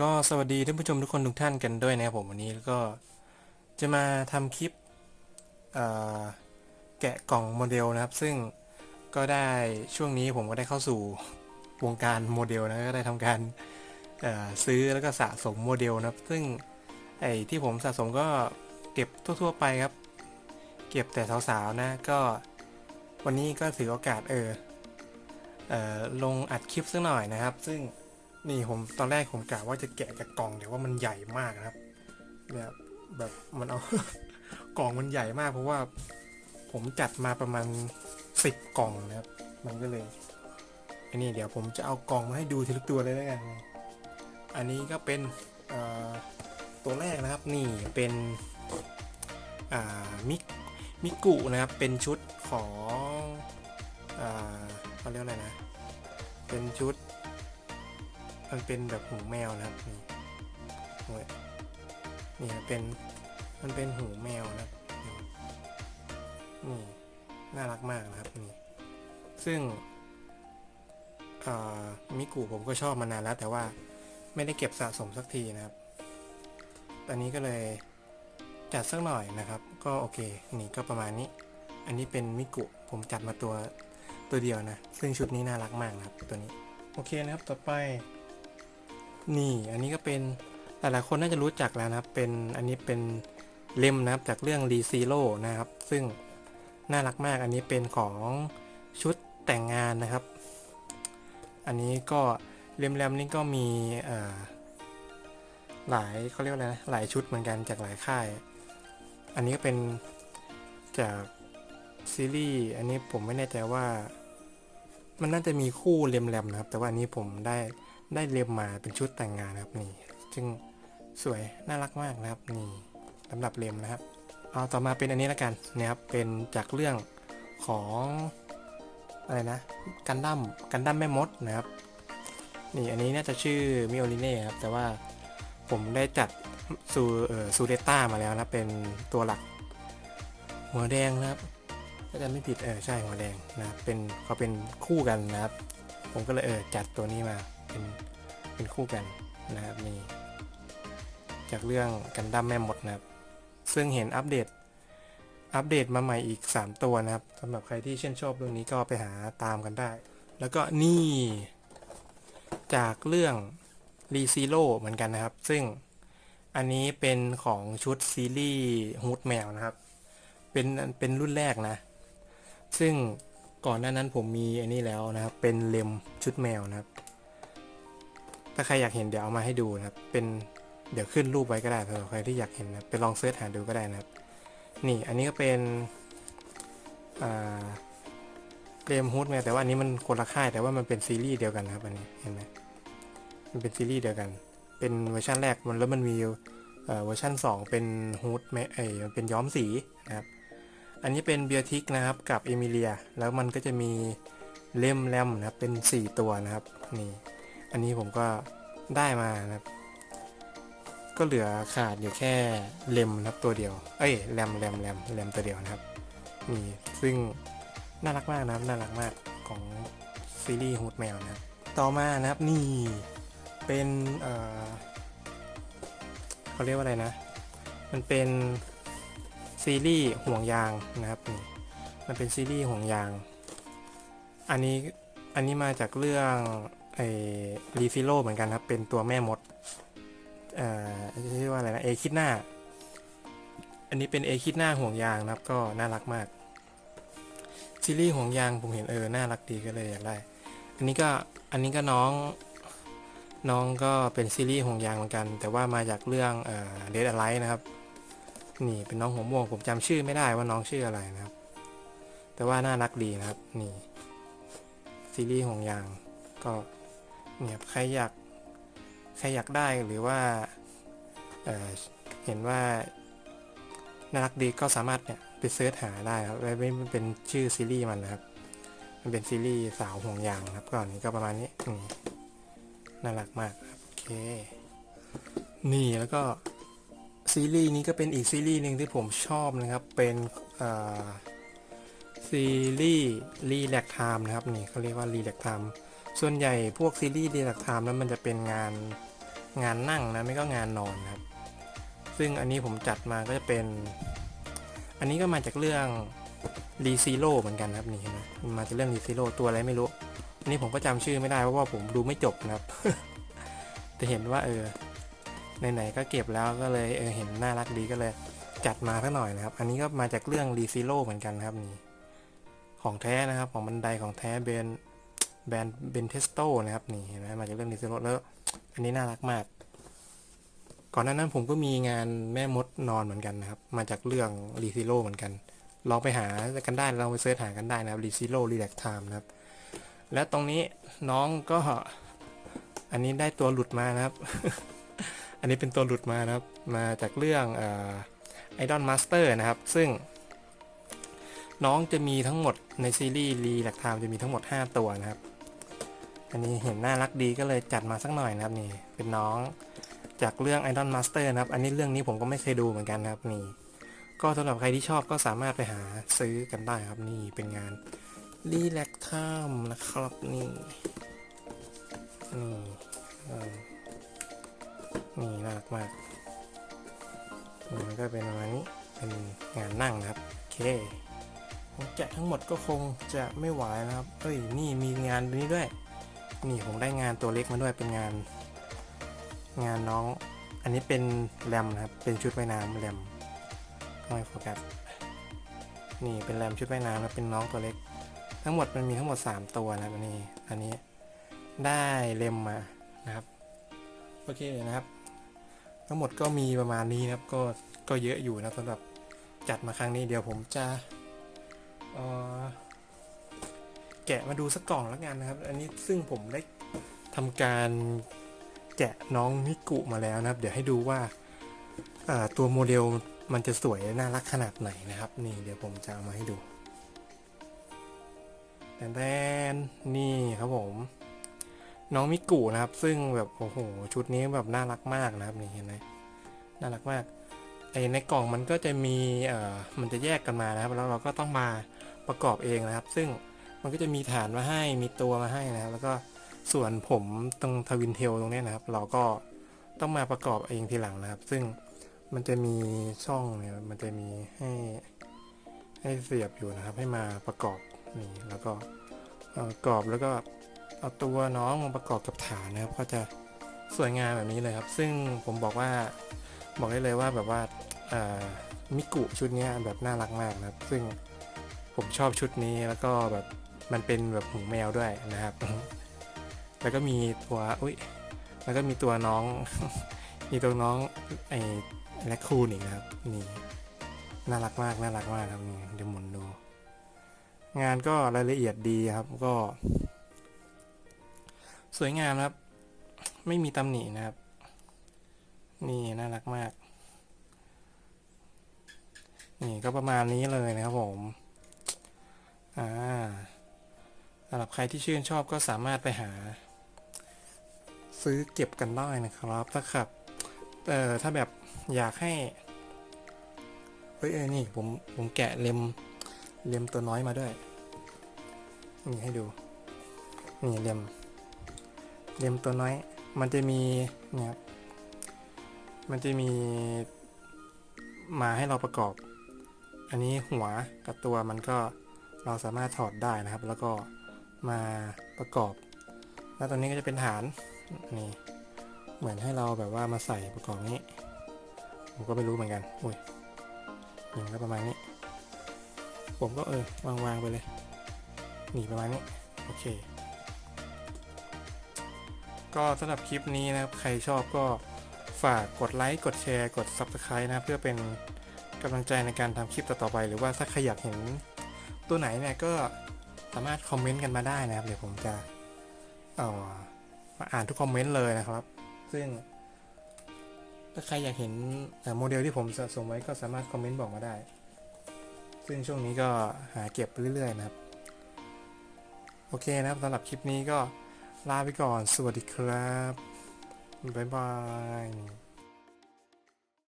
ก็สวัสดีท่านผู้ชมทุกคนทุกท่านกันด้วยนะครับผมวันนี้ก็จะมาทำคลิปแกะกล่องโมเดลนะครับ ซึ่งก็ได้ช่วงนี้ผมก็ได้เข้าสู่วงการโมเดลนะก็ได้ทำการซื้อแล้วก็สะสมโมเดลนะครับ ซึ่งไอ้ที่ผมสะสมก็เก็บทั่ว ๆ ไปครับ เก็บแต่สาวๆนะก็วันนี้ก็ถือโอกาสเออเออลงอัดคลิปสักหน่อยนะครับ ซึ่ง นี่ผมตอนแรกผมกะว่าจะแกะจากกล่องแต่ว่ามันใหญ่มากนะครับเนี่ยแบบมันเอา กล่องมันใหญ่มาก เพราะว่าผมจัดมาประมาณสิบกล่องนะครับ มันก็เลยอันนี้เดี๋ยวผมจะเอากล่องมาให้ดูทีละตัวเลยแล้วกันอันนี้ก็เป็นตัวแรกนะครับนี่เป็นมิมิกุนะครับเป็นชุดของอ่าเขาเรียกอะไรนะ เป็นชุด มันเป็นแบบหูแมวนะครับนี่นี่มันเป็นมันเป็นหูแมวนะครับนี่น่ารักมากนะครับนี่ซึ่งมิกุผมก็ชอบมานานแล้วแต่ว่าไม่ได้เก็บสะสมสักทีนะครับ ตอนนี้ก็เลยจัดสักหน่อยนะครับ ก็โอเค นี่ก็ประมาณนี้ อันนี้เป็นมิกุผมจัดมาตัวตัวเดียวนะ ซึ่งชุดนี้น่ารักมากนะครับตัวนี้ โอเคนะครับ ต่อไป นี่อันนี้ก็เป็นหลายๆคนน่าจะรู้จักแล้วนะครับ เป็นอันนี้เป็นเล่มนะครับจากเรื่องรีซีโร่นะครับ ซึ่งน่ารักมากอันนี้เป็นของชุดแต่งงานนะครับ อันนี้ก็เล่มแรมนี่ก็มีหลายเขาเรียกอะไรนะหลายชุดเหมือนกันจากหลายค่าย อันนี้ก็เป็นจากซีรีส์อันนี้ผมไม่แน่ใจว่า มันน่าจะมีคู่เล่มแรมนะครับ แต่ว่าอันนี้ผมได้ ได้เรียมมาเป็นชุดแต่งงานนะครับนี่ซึ่งสวยน่ารักมากนะครับนี่สำหรับเรียมนะครับ เอาต่อมาเป็นอันนี้แล้วกันนะครับเป็นจากเรื่องของอะไรนะกันดั้มกันดั้มแม่มดนะครับ นี่อันนี้น่าจะชื่อมิโอลิเน่ครับแต่ว่าผมได้จัดซูเอ่อซูเดต้ามาแล้วนะเป็นตัวหลัก หัวแดงนะครับถ้าจะไม่ผิดเออใช่หัวแดงนะเป็นเขาเป็นคู่กันนะครับ ผมก็เลยเออจัดตัวนี้มา เป็นเป็นคู่กันนะครับนี่จากเรื่องกันดั้มแม่มดนะครับ ซึ่งเห็นอัปเดตอัปเดตมาใหม่อีก 3 ตัวนะครับสำหรับใครที่ชื่นชอบเรื่องนี้ก็ไปหาตามกันได้ แล้วก็นี่ จากเรื่องรีซีโร่เหมือนกันนะครับ ซึ่งอันนี้เป็นของชุดซีรีส์ฮูดแมวนะครับ เป็นเป็นรุ่นแรกนะ ซึ่งก่อนหน้านั้นผมมีอันนี้แล้วนะครับ เป็นเลมชุดแมวนะครับ ถ้าใครอยากเห็นเดี๋ยวเอามาให้ดูนะครับ เป็นเดี๋ยวขึ้นรูปไว้ก็ได้สำหรับใครที่อยากเห็นนะไปลองเสิร์ชหาดูก็ได้นะครับ นี่อันนี้ก็เป็นเลมฮูดแมวแต่ว่าอันนี้มันคนละค่ายแต่ว่ามันเป็นซีรีส์เดียวกันนะครับอันนี้เห็นไหมมันเป็นซีรีส์เดียวกัน เป็นเวอร์ชันแรกมันแล้วมันมีเวอร์ชัน2 เป็นฮูดแมเอ้มันเป็นย้อมสีนะครับ อันนี้เป็นเบียทิกนะครับกับเอมิเลีย แล้วมันก็จะมีเล่มแรมนะครับเป็น 4 ตัวนะครับนี่ อันนี้ผมก็ได้มานะครับ ก็เหลือขาดอยู่แค่เลมนะครับตัวเดียว เอ้ยแรมแรมแรมแรมตัวเดียวนะครับนี่ซึ่งน่ารักมากนะครับ น่ารักมากของซีรีส์ฮูดแมวนะครับ ต่อมานะครับนี่เป็นเอ่อเขาเรียกว่าอะไรนะ มันเป็นซีรีส์ห่วงยางนะครับนี่มันเป็นซีรีส์ห่วงยาง อันนี้อันนี้มาจากเรื่อง ไอ้รีฟิโลเหมือนกันครับ เป็นตัวแม่มด เอ่อชื่อว่าอะไรนะ เอคิดหน้า อันนี้เป็นเอคิดหน้าห่วงยางนะครับ ก็น่ารักมาก ซีรีส์ห่วงยางผมเห็นเออ น่ารักดีก็เลยอยากได้ อันนี้ก็ อันนี้ก็น้อง น้องก็เป็นซีรีส์ห่วงยางเหมือนกัน แต่ว่ามาจากเรื่องเอ่อเดดอะไรนะครับ นี่เป็นน้องหัวม่วง ผมจำชื่อไม่ได้ว่าน้องชื่ออะไรนะครับ แต่ว่าน่ารักดีนะครับ นี่ ซีรีส์ห่วงยางก็ เนี่ยใครอยากใครอยากได้หรือว่าเเห็นว่าน่ารักดีก็สามารถเนี่ยไปเสิร์ชหาได้ครับไม่เป็นชื่อซีรีส์มันนะครับ มันเป็นซีรีส์สาวห่วงยางครับก่อนนี้ก็ประมาณนี้น่ารักมากครับโอเค นี่แล้วก็ซีรีส์นี้ก็เป็นอีกซีรีส์หนึ่งที่ผมชอบนะครับ เป็นซีรีส์รีแลกไทม์นะครับนี่เขาเรียกว่ารีแลกไทม์ ส่วนใหญ่พวกซีรีส์รีแลกไทม์แล้วมันจะเป็นงานงานนั่งนะไม่ก็งานนอนนะครับ ซึ่งอันนี้ผมจัดมาก็จะเป็น อันนี้ก็มาจากเรื่องรีซีโร่เหมือนกันครับนี่นไหมมันมาจากเรื่องรีซีโร่ตัวอะไรไม่รู้ อันนี้ผมก็จำชื่อไม่ได้เพราะว่าผมดูไม่จบนะครับ แต่เห็นว่าเออไหนๆก็เก็บแล้วก็เลยเออเห็นน่ารักดีก็เลยจัดมาสักหน่อยนะครับ อันนี้ก็มาจากเรื่องรีซีโร่เหมือนกันครับนี่ของแท้นะครับของบันไดของแท้เบน แบรนด์เบนเทสโตนะครับนี่เห็นไหมมาจากเรื่องรีซีโรแล้วอันนี้น่ารักมาก ก่อนหน้านั้นผมก็มีงานแม่มดนอนเหมือนกันนะครับ มาจากเรื่องรีซิโ o เหมือนกัน ลองไปหากันได้ลองไปเสิร์ชหากันได้นะครับรีซิโ o รีแลกไทม์นะครับ และตรงนี้น้องก็ อันนี้ได้ตัวหลุดมานะครับ อันนี้เป็นตัวหลุดมานะครับ มาจากเรื่องไอดอลมาสเตอร์นะครับ ซึ่งน้องจะมีทั้งหมดในซีรีส์รีแลกไทม์จะมีทั้งหมด 5 ตัวนะครับ อันนี้เห็นน่ารักดีก็เลยจัดมาสักหน่อยนะครับนี่ เป็นน้องจากเรื่อง Idol Master นะครับ อันนี้เรื่องนี้ผมก็ไม่เคยดูเหมือนกันนะครับนี่ ก็สำหรับใครที่ชอบก็สามารถไปหาซื้อกันได้ครับนี่เป็นงานรีแลกไทม์นะครับนี่นี่นี่น่ารักมากนี่มันก็เป็นประมาณนี้เป็นงานนั่งนะครับโอเคผมแกะทั้งหมดก็คงจะไม่ไหวนะครับเอ้ยนี่มีงานนี้ด้วย นี่ผมได้งานตัวเล็กมาด้วยเป็นงาน งานน้อง อันนี้เป็นแรมนะครับ เป็นชุดว่ายน้ำแรมไม่โฟกัส นี่เป็นแรมชุดว่ายน้ำแล้วเป็นน้องตัวเล็ก ทั้งหมดมันมีทั้งหมด 3 ตัวนะครับอันนี้ อันนี้ได้เลมมานะครับ โอเคนะครับ ทั้งหมดก็มีประมาณนี้นะครับ ก็ ก็เยอะอยู่นะสำหรับจัดมาครั้งนี้เดี๋ยวผมจะเอ่อ แกะมาดูสักกล่องแล้วกันนะครับ อันนี้ซึ่งผมได้ทำการแกะน้องมิกุมาแล้วนะครับ เดี๋ยวให้ดูว่าาตัวโมเดลมันจะสวยน่ารักขนาดไหนนะครับ นี่เดี๋ยวผมจะเอามาให้ดูแตนนี่ครับผม น้องมิกุนะครับ ซึ่งแบบโอ้โหชุดนี้แบบน่ารักมากนะครับนี่เห็นไหมน่ารักมากไอในกล่องมันก็จะมีเอ่อมันจะแยกกันมานะครับ แล้วเราก็ต้องมาประกอบเองนะครับ ซึ่ง มันก็จะมีฐานมาให้มีตัวมาให้นะครับ แล้วก็ส่วนผมตรงทวินเทลตรงนี้นะครับ เราก็ต้องมาประกอบเองทีหลังนะครับ ซึ่งมันจะมีช่องเนี่ยมันจะมีให้ให้เสียบอยู่นะครับ ให้มาประกอบนี่แล้วก็ประกอบแล้วก็เอาตัวน้องมาประกอบกับฐานนะครับ ก็จะสวยงามแบบนี้เลยครับ ซึ่งผมบอกว่าบอกได้เลยว่าแบบว่ามิกุชุดนี้แบบน่ารักมากนะครับ ซึ่งผมชอบชุดนี้แล้วก็แบบ มันเป็นแบบหูแมวด้วยนะครับ แล้วก็มีตัวอุ้ยแล้วก็มีตัวน้อง มีตัวน้องไอ้แลคคูนอีกนะครับนี่น่ารักมากน่ารักมากครับนี่เดี๋ยวหมุนดู งานก็รายละเอียดดีครับก็ สวยงามครับ ไม่มีตำหนินะครับ นี่น่ารักมาก นี่ก็ประมาณนี้เลยนะครับผม อ่าำหรับใครที่ชื่นชอบก็สามารถไปหา ซื้อเก็บกันได้นะครับ ถ้าขับเอ่อถ้าแบบอยากให้เฮ้ยเอ้นี่ผมผมแกะเล็มเล็มตัวน้อยมาด้วยนี่ให้ดูนี่เล็มเล็มตัวน้อย มันจะมีเนี่ยครับมันจะมีมาให้เราประกอบ อันนี้หัวกับตัวมันก็เราสามารถถอดได้นะครับ แล้วก็ มาประกอบ แล้วตรงนี้ก็จะเป็นฐานนี่เหมือนให้เราแบบว่ามาใส่ประกอบนี้ ผมก็ไม่รู้เหมือนกันอุ้ยหนี่ก็ประมาณนี้ ผมก็เออวางๆไปเลยนี่ประมาณนี้โอเค ก็สำหรับคลิปนี้นะครับ ใครชอบก็ฝากกดไลค์ กดแชร์ กด Subscribe นะ เพื่อเป็นกำลังใจในการทำคลิปต่อๆไป หรือว่าถ้าใครอยากเห็นตัวไหนเนี่ยก็ สามารถคอมเมนต์กันมาได้นะครับเดี๋ยวผมจะเอ่อมาอ่านทุกคอมเมนต์เลยนะครับ ซึ่ง ถ้าใครอยากเห็นโมเดลที่ผมสะสมไว้ก็สามารถคอมเมนต์บอกมาได้ ซึ่งช่วงนี้ก็หาเก็บเรื่อยๆนะครับ โอเคนะครับสำหรับคลิปนี้ก็ลาไปก่อน สวัสดีครับ บ๊ายบาย